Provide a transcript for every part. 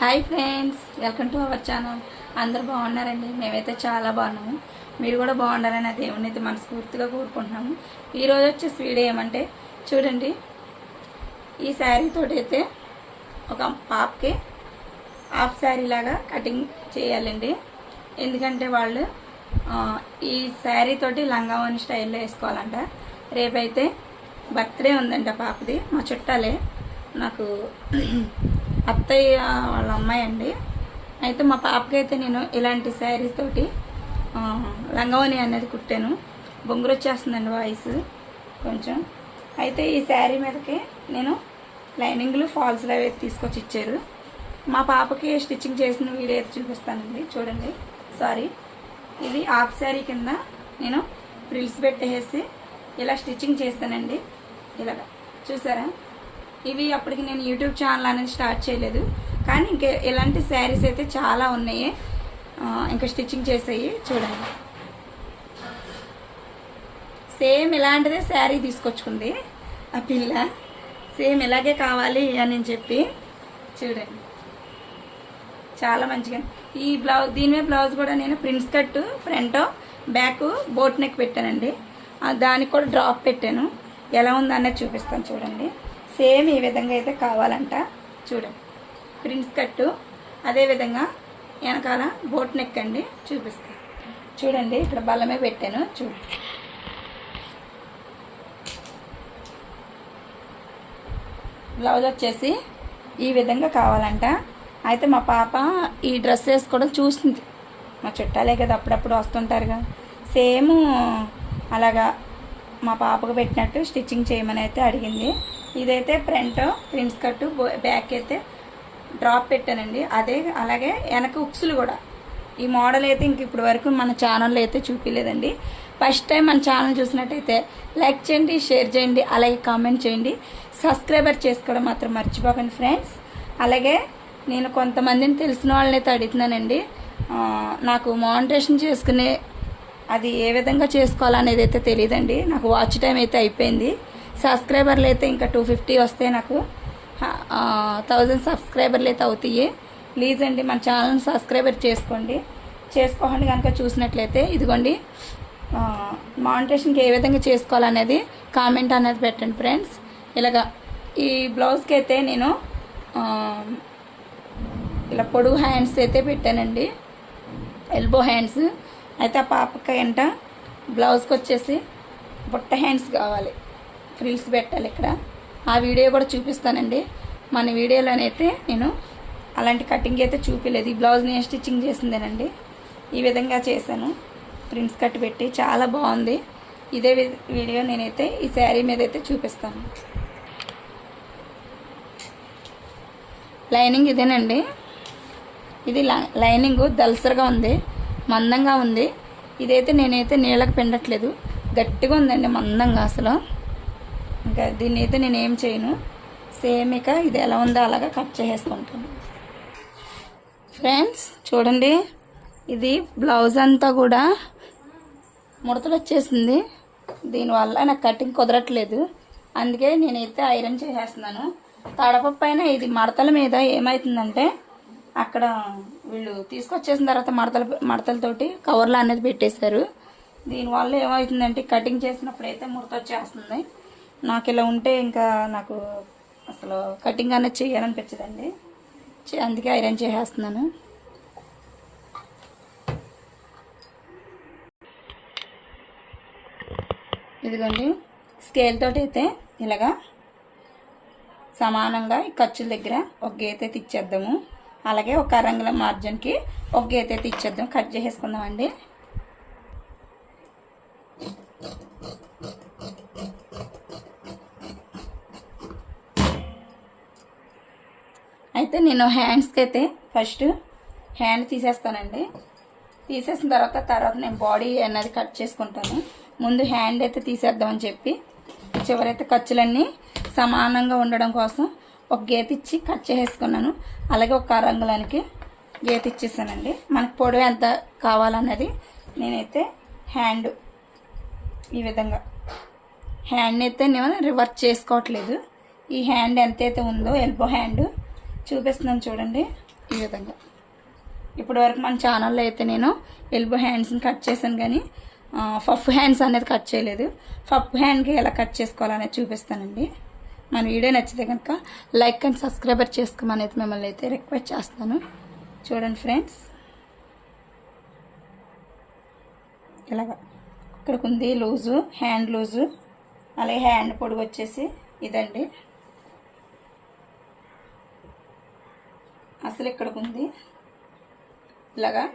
Hi friends welcome to our channel అందరు బాగున్నారండి? మేమైతే చాలా బాగున్నాము. మీరు కూడా బాగుండాలని ఆ దేవుని అయితే మనస్ఫూర్తిగా కోరుకుంటున్నాము. ఈరోజు వచ్చేసి వీడియో ఏమంటే చూడండి. ఈ శారీ తోటైతే అయితే ఒక పాపకి హాఫ్ శారీ లాగా కటింగ్ చేయాలండి. ఎందుకంటే వాళ్ళు ఈ శారీ తోటి లంగావని స్టైల్లో వేసుకోవాలంట. రేపైతే బర్త్డే ఉందంట పాపది మా చుట్టాలే. నాకు అత్తయ్య వాళ్ళ అమ్మాయి అండి. అయితే మా పాపకి అయితే నేను ఇలాంటి శారీస్ తోటి లంగవని అనేది కుట్టాను. బొంగురు వచ్చేస్తుందండి వాయిస్ కొంచెం. అయితే ఈ శారీ మీదకి నేను లైనింగ్లు ఫాల్స్లు అవి తీసుకొచ్చి ఇచ్చారు. మా పాపకి స్టిచ్చింగ్ చేసిన వీడియో అయితే చూపిస్తానండి. చూడండి. సారీ. ఇది హాఫ్ శారీ కింద నేను ఫ్రిల్స్ పెట్టేసి ఇలా స్టిచ్చింగ్ చేస్తానండి. ఇలాగ. చూసారా? ఇవి అప్పటికి నేను యూట్యూబ్ ఛానల్ అనేది స్టార్ట్ చేయలేదు. కానీ ఇంకా ఇలాంటి శారీస్ అయితే చాలా ఉన్నాయి. ఇంకా స్టిచ్చింగ్ చేసాయి చూడండి. సేమ్ ఇలాంటిదే శారీ తీసుకొచ్చుకుంది ఆ పిల్ల. సేమ్ ఇలాగే కావాలి అని చెప్పి చూడండి. చాలా మంచిగా. ఈ బ్లౌజ్ దీని మీద బ్లౌజ్ కూడా నేను prince cut front back boat neck పెట్టానండి. దానికి కూడా డ్రాప్ పెట్టాను. ఎలా ఉందన్నది చూపిస్తాను చూడండి. సేమ్ ఈ విధంగా అయితే కావాలంట. చూడండి ప్రిన్స్ కట్టు అదేవిధంగా వెనకాల బోట్ నెక్ అండి చూపిస్తాను చూడండి ఇక్కడ బల్లమే పెట్టాను చూడండి బ్లౌజ్ వచ్చేసి ఈ విధంగా కావాలంట. అయితే మా పాప ఈ డ్రెస్ వేసుకోవడం చూసింది. మా చుట్టాలే కదా అప్పుడప్పుడు వస్తుంటారుగా. సేమ్ అలాగా మా పాపకు పెట్టినట్టు స్టిచ్చింగ్ చేయమని అయితే అడిగింది. ఇదైతే ఫ్రంట్ ప్రిన్స్ కట్టు బ్యాక్ అయితే డ్రాప్ పెట్టానండి. అదే అలాగే వెనక ఉక్సులు కూడా. ఈ మోడల్ అయితే ఇంక ఇప్పటి వరకు మన ఛానల్లో అయితే చూపించలేదండి ఫస్ట్ టైం మన ఛానల్ చూసినట్టయితే లైక్ చేయండి షేర్ చేయండి అలాగే కామెంట్ చేయండి. సబ్స్క్రైబర్ చేసుకోవడం మాత్రం మర్చిపోకండి ఫ్రెండ్స్. అలాగే నేను కొంతమందిని తెలిసిన వాళ్ళని అయితే అడుగుతున్నానండి. నాకు మానిటేషన్ చేసుకునే అది ఏ విధంగా చేసుకోవాలనేది అయితే తెలియదండి. నాకు వాచ్ టైం అయితే అయిపోయింది. సబ్స్క్రైబర్లు అయితే ఇంకా టూ ఫిఫ్టీ వస్తే నాకు థౌజండ్ సబ్స్క్రైబర్లు అయితే అవుతాయి. ప్లీజ్ అండి మన ఛానల్ని సబ్స్క్రైబర్ చేసుకోండి. చేసుకోండి కనుక చూసినట్లయితే ఇదిగోండి మానిటేషన్కి ఏ విధంగా చేసుకోవాలనేది కామెంట్ అనేది పెట్టండి ఫ్రెండ్స్. ఇలాగా ఈ బ్లౌజ్కి అయితే నేను ఇలా పొడుగు హ్యాండ్స్ అయితే పెట్టానండి. Elbow hands. అయితే ఆ పాపకి అంట బ్లౌజ్కి వచ్చేసి బుట్ట హ్యాండ్స్ కావాలి. ఫ్రిల్స్ పెట్టాలి ఇక్కడ. ఆ వీడియో కూడా చూపిస్తానండి. మన వీడియోలోనైతే నేను అలాంటి కటింగ్ అయితే చూపించలేదు ఈ బ్లౌజ్ నేను స్టిచ్చింగ్ చేసిందేనండి. ఈ విధంగా చేశాను. ప్రింట్స్ కట్ పెట్టి చాలా బాగుంది. ఇదే వి- వీడియో నేనైతే ఈ శారీ మీద అయితే చూపిస్తాను. లైనింగ్ ఇదేనండి. ఇది లైనింగ్ దల్సరగా ఉంది. మందంగా ఉంది. ఇదైతే నేనైతే నీళ్ళకి పిండట్లేదు. గట్టిగా ఉందండి మందంగా అసలు. ఇంకా దీన్ని అయితే నేను ఏం చేయను. సేమ్ ఇక ఇది ఎలా ఉందో అలాగా కట్ చేసేసుకుంటాను. ఫ్రెండ్స్ చూడండి. ఇది బ్లౌజ్ అంతా కూడా ముడతలు వచ్చేసింది. దీనివల్ల నాకు కటింగ్ కుదరట్లేదు. అందుకే నేనైతే ఐరన్ చేసేస్తున్నాను. తడప పైన ఇది మడతల మీద ఏమవుతుందంటే అక్కడ వీళ్ళు తీసుకొచ్చేసిన తర్వాత మడతల మడతలతోటి కవర్లు అనేది పెట్టేశారు. దీనివల్ల ఏమవుతుందంటే కటింగ్ చేసినప్పుడు అయితే ముడత వచ్చేస్తుంది. నాకు ఇలా ఉంటే ఇంకా నాకు అసలు కటింగ్ అనేది చేయాలనిపించదండి చే- అందుకే ఐరన్ చేసేస్తున్నాను. ఇదిగోండి స్కేల్ తోటి అయితే ఇలాగా సమానంగా ఖర్చుల దగ్గర ఒక గీత అయితే ఇచ్చేద్దాము. అలాగే ఒక అరంగుల మార్జిన్కి ఒక గీత అయితే ఇచ్చేద్దాం. కట్ చేసేసుకుందామండి. అయితే నేను హ్యాండ్స్కి అయితే ఫస్ట్ హ్యాండ్ తీసేస్తానండి. తీసేసిన తర్వాత తర్వాత నేను బాడీ అనేది కట్ చేసుకుంటాను. ముందు హ్యాండ్ అయితే తీసేద్దామని చెప్పి చివరైతే ఖర్చులన్నీ సమానంగా ఉండడం కోసం ఒక గీత ఇచ్చి కట్ చేసేసుకున్నాను. అలాగే ఒక రంగులానికి గీత ఇచ్చేసానండి. మనకు పొడవు ఎంత కావాలన్నది నేనైతే హ్యాండ్ ఈ విధంగా. హ్యాండ్ అయితే నేను రివర్స్ చేసుకోవట్లేదు. ఈ హ్యాండ్ ఎంతైతే ఉందో ఎల్బో హ్యాండ్ చూపిస్తున్నాను చూడండి. ఈ విధంగా. ఇప్పటి వరకు మన ఛానల్లో అయితే నేను ఎల్బో హ్యాండ్స్ని కట్ చేశాను కానీ ఫఫ్ హ్యాండ్స్ అనేది కట్ చేయలేదు. ఫఫ్ హ్యాండ్కి ఎలా కట్ చేసుకోవాలనేది చూపిస్తానండి. మన వీడియో నచ్చితే కనుక లైక్ అండ్ సబ్స్క్రైబర్ చేసుకోమనేది మిమ్మల్ని అయితే రిక్వెస్ట్ చేస్తాను. చూడండి ఫ్రెండ్స్ ఇలాగా. ఇక్కడికి ఉంది లూజు హ్యాండ్ లూజు అలాగే హ్యాండ్ పొడుగు వచ్చేసి ఇదండి. అసలు ఇక్కడికి ఉంది ఇలాగా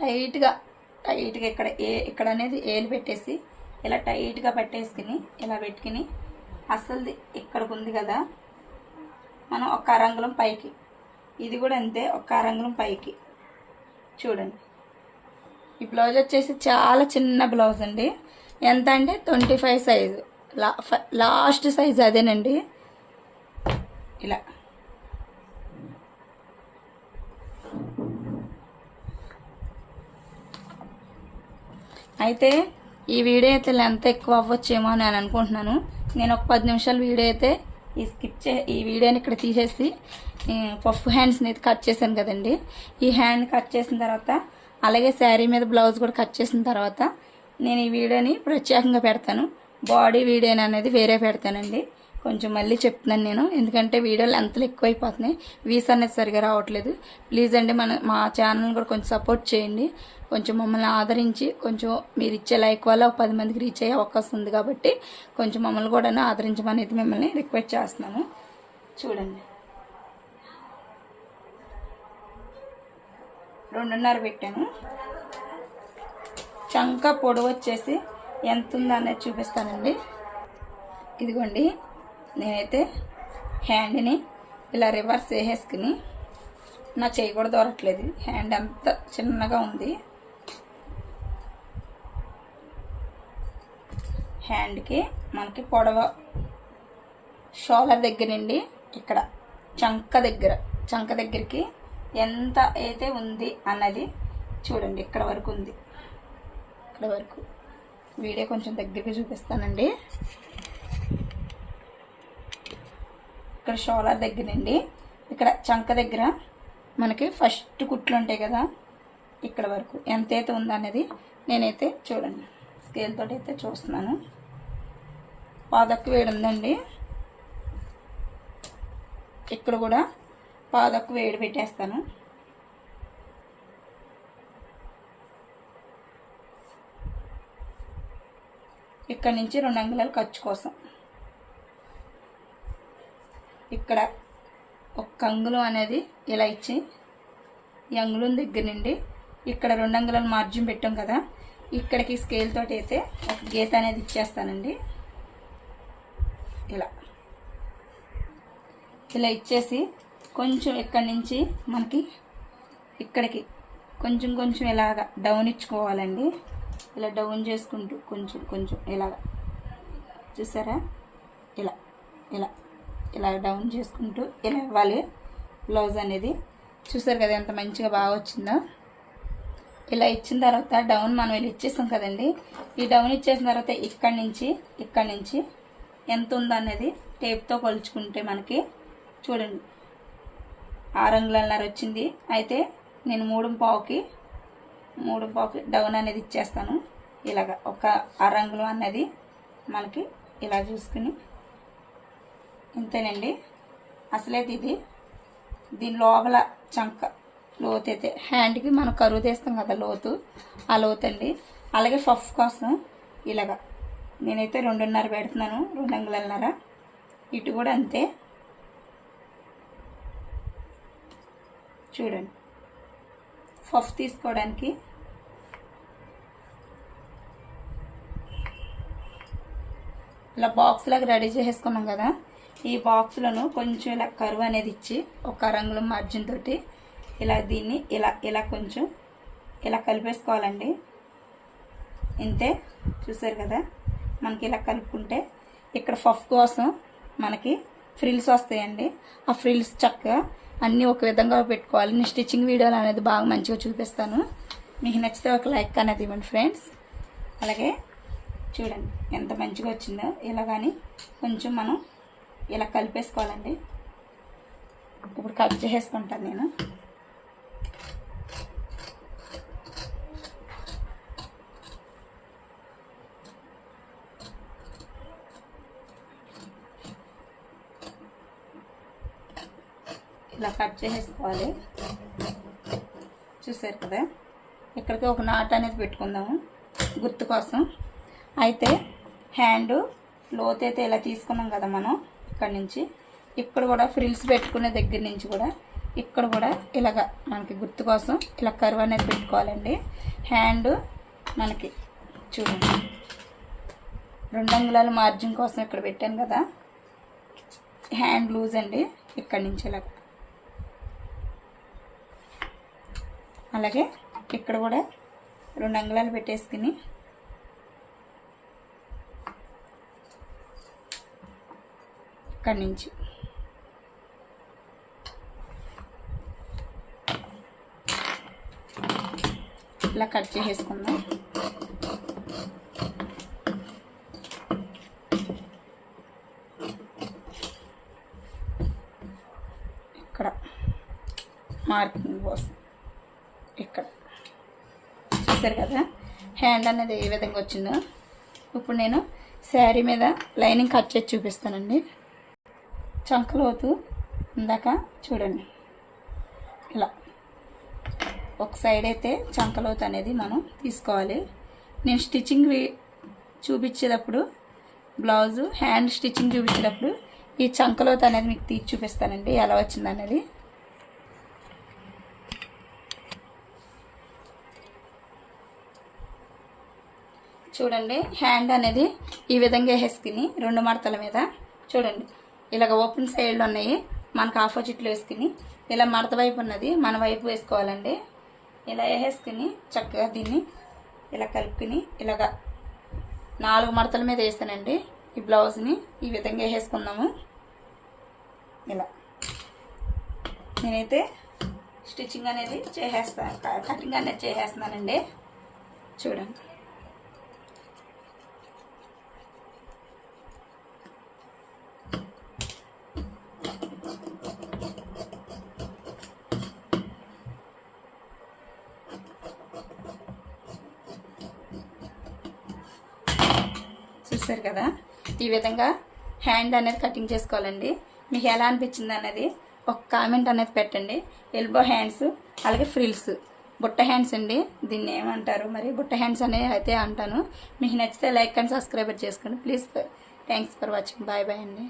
టైట్గా టైట్గా ఇక్కడ ఏ ఇక్కడ అనేది ఏలు పెట్టేసి ఇలా టైట్గా పెట్టేసుకుని ఇలా పెట్టుకుని అసలుది ఇక్కడికి ఉంది కదా? మనం ఒక అరంగులం పైకి. ఇది కూడా అంతే ఒక అరంగులం పైకి. చూడండి. ఈ బ్లౌజ్ వచ్చేసి చాలా చిన్న బ్లౌజ్ అండి. ఎంత అంటే ట్వంటీ ఫైవ్ సైజు. లా లాస్ట్ సైజ్ అదేనండి. ఇలా. అయితే ఈ వీడియో అయితే లెంత్ ఎక్కువ అవ్వచ్చేమో అని నేను అనుకుంటున్నాను. నేను ఒక పది నిమిషాలు వీడియో అయితే ఈ స్కిప్ చే ఈ వీడియోని ఇక్కడ తీసేసి పఫ్ హ్యాండ్స్ని అయితే కట్ చేశాను కదండి. ఈ హ్యాండ్ కట్ చేసిన తర్వాత అలాగే శారీ మీద బ్లౌజ్ కూడా కట్ చేసిన తర్వాత నేను ఈ వీడియోని ప్రత్యేకంగా పెడతాను. బాడీ వీడియోని అనేది వేరే పెడతానండి. కొంచెం మళ్ళీ చెప్తున్నాను నేను. ఎందుకంటే వీడియోలు ఎంతలు ఎక్కువైపోతున్నాయి. వీస్ అనేది సరిగా రావట్లేదు. ప్లీజ్ అండి మన మా ఛానల్ కూడా కొంచెం సపోర్ట్ చేయండి. కొంచెం మమ్మల్ని ఆదరించి కొంచెం మీరు ఇచ్చే లైక్ వల్ల ఒక పది మందికి రీచ్ అయ్యే అవకాశం ఉంది కాబట్టి కొంచెం మమ్మల్ని కూడా ఆదరించమని అయితే మిమ్మల్ని రిక్వెస్ట్ చేస్తున్నాము చూడండి. రెండున్నర పెట్టాను. చంక పొడవు వచ్చేసి ఎంత ఉందనేది అనేది చూపిస్తానండి. ఇదిగోండి. నేనైతే హ్యాండ్ని ఇలా రివర్స్ వేసేసుకుని నా చేయి కూడా దొరకట్లేదు హ్యాండ్ అంత చిన్నగా ఉంది. హ్యాండ్కి మనకి పొడవ షోలర్ దగ్గర నుండి ఇక్కడ చంక దగ్గర చంక దగ్గరికి ఎంత అయితే ఉంది అన్నది చూడండి. ఇక్కడ వరకు ఉంది. ఇక్కడ వరకు వీడియో కొంచెం దగ్గరికి చూపిస్తానండి. ఇక్కడ షోలార్ దగ్గరండి. ఇక్కడ చంక దగ్గర మనకి ఫస్ట్ కుట్లు ఉంటాయి కదా ఇక్కడ వరకు. ఎంతైతే ఉందనేది నేనైతే చూడండి. స్కేల్తో అయితే చూస్తున్నాను. పాదక్కు వేడి ఉందండి. ఇక్కడ కూడా పాదక్కు వేడి పెట్టేస్తాను. ఇక్కడ నుంచి రెండు అంగుళాలు ఖర్చు కోసం. ఇక్కడ ఒక అంగుళం అనేది ఇలా ఇచ్చి ఈ అంగుళం దగ్గర నుండి ఇక్కడ రెండు అంగుళాలు మార్జిన్ పెట్టాం కదా. ఇక్కడికి స్కేల్ తోటి అయితే ఒక గీత అనేది ఇచ్చేస్తానండి. ఇలా. ఇలా ఇచ్చేసి కొంచెం ఇక్కడి నుంచి మనకి ఇక్కడికి కొంచెం కొంచెం ఇలాగ డౌన్ ఇచ్చుకోవాలండి. ఇలా డౌన్ చేసుకుంటూ కొంచెం కొంచెం ఇలాగ. చూసారా? ఇలా. ఇలా. ఇలా డౌన్ చేసుకుంటూ ఇలా ఇవ్వాలి. బ్లౌజ్ అనేది చూసారు కదా ఎంత మంచిగా బాగా వచ్చిందో. ఇలా ఇచ్చిన తర్వాత డౌన్ మనం ఇలా ఇచ్చేస్తాం కదండి. ఈ డౌన్ ఇచ్చేసిన తర్వాత ఇక్కడి నుంచి ఇక్కడి నుంచి ఎంత ఉందనేది టేప్తో కొలుచుకుంటే మనకి చూడండి. ఆరు అంగులన్నర వచ్చింది. అయితే నేను మూడు పావుకి మూడు పావుకి డౌన్ అనేది ఇచ్చేస్తాను. ఇలాగ ఒక అరంగులం అనేది మనకి ఇలా చూసుకుని ఇంతేనండి అసలేది ఇది దీని లోపల చంక లోతు అయితే హ్యాండ్కి మనం కరువు తీస్తాం కదా లోతు ఆ లోతు అండి అలాగే ఫఫ్ కోసం ఇలాగా. నేనైతే రెండున్నర పెడుతున్నాను రెండు అంగుళాలన్నర. ఇటు కూడా అంతే. చూడండి. ఫఫ్ తీసుకోవడానికి ఇలా బాక్స్ లాగా రెడీ చేసేసుకున్నాం కదా. ఈ బాక్స్లను కొంచెం ఇలా కరువు అనేది ఇచ్చి ఒక రంగుల మార్జిన్ తోటి ఇలా దీన్ని ఇలా ఇలా కొంచెం ఇలా కలిపేసుకోవాలండి. ఇంతే చూసారు కదా? మనకి ఇలా కలుపుకుంటే ఇక్కడ ఫఫ్ కోసం మనకి ఫ్రిల్స్ వస్తాయండి. ఆ ఫ్రిల్స్ చక్కగా అన్నీ ఒక విధంగా పెట్టుకోవాలి. నేను స్టిచ్చింగ్ వీడియోలు అనేది బాగా మంచిగా చూపిస్తాను. మీకు నచ్చితే ఒక లైక్ అనేది ఇవ్వండి ఫ్రెండ్స్ అలాగే చూడండి ఎంత మంచిగా వచ్చిందో. ఇలా కానీ కొంచెం మనం ఇలా కలిపేసుకోవాలండి. ఇప్పుడు కట్ చేసేసుకుంటాను నేను. ఇలా కట్ చేసేసుకోవాలి. చూసారు కదా? ఇక్కడికి ఒక నాట్ అనేది పెట్టుకుందాము. గుర్తు కోసం. అయితే హ్యాండ్ లోతైతే ఇలా తీసుకున్నాం కదా మనం ఇక్కడ నుంచి. ఇక్కడ కూడా ఫ్రిల్స్ పెట్టుకునే దగ్గర నుంచి కూడా ఇక్కడ కూడా ఇలాగ మనకి గుర్తు కోసం ఇలా కరువు అనేది పెట్టుకోవాలండి. హ్యాండ్ మనకి చూడండి. రెండు అంగుళాల మార్జిన్ కోసం ఇక్కడ పెట్టాను కదా. హ్యాండ్ లూజ్ అండి ఇక్కడి నుంచి ఇలాగ అలాగే ఇక్కడ కూడా రెండు అంగుళాలు పెట్టేసుకుని అక్కడి నుంచి. ఇలా కట్ చేసేసుకుందాం. ఇక్కడ మార్కింగ్ కోసం. ఇక్కడ. చూసారు కదా? హ్యాండ్ అనేది ఏ విధంగా వచ్చిందో. ఇప్పుడు నేను శారీ మీద లైనింగ్ కట్ చేసి చూపిస్తానండి. చంకలోతు ఇందాక చూడండి. ఇలా. ఒక సైడ్ అయితే చంకలోతు అనేది మనం తీసుకోవాలి. నేను స్టిచ్చింగ్ చూపించేటప్పుడు బ్లౌజు హ్యాండ్ స్టిచ్చింగ్ చూపించేటప్పుడు ఈ చంకలోతు అనేది మీకు తీసి చూపిస్తానండి. ఎలా వచ్చింది అనేది. చూడండి హ్యాండ్ అనేది ఈ విధంగా వేసుకుని రెండు మడతల మీద. చూడండి. ఇలాగ ఓపెన్ సైడ్లు ఉన్నాయి. మనకు ఆపోజిట్లో వేసుకుని. ఇలా మడత వైపు ఉన్నది. మన వైపు వేసుకోవాలండి. ఇలా వేసేసుకుని చక్కగా దీన్ని ఇలా కలుపుకుని ఇలాగ నాలుగు మడతల మీద వేస్తానండి. ఈ బ్లౌజ్ని ఈ విధంగా వేసేసుకుందాము. ఇలా. నేనైతే స్టిచ్చింగ్ అనేది చేసేస్తాను కటింగ్ అనేది చేసేస్తున్నానండి. చూడండి. చూసారు కదా? ఈ విధంగా హ్యాండ్ అనేది కటింగ్ చేసుకోవాలండి. మీకు ఎలా అనిపించింది అనేది ఒక కామెంట్ అనేది పెట్టండి. ఎల్బో హ్యాండ్స్ అలాగే ఫ్రిల్స్ బుట్ట హ్యాండ్స్ అండి. దీన్ని ఏమంటారు మరి? బుట్ట హ్యాండ్స్ అనే అయితే అంటాను. మీకు నచ్చితే లైక్ అండ్ సబ్స్క్రైబర్ చేసుకోండి please thanks for watching bye bye అండి.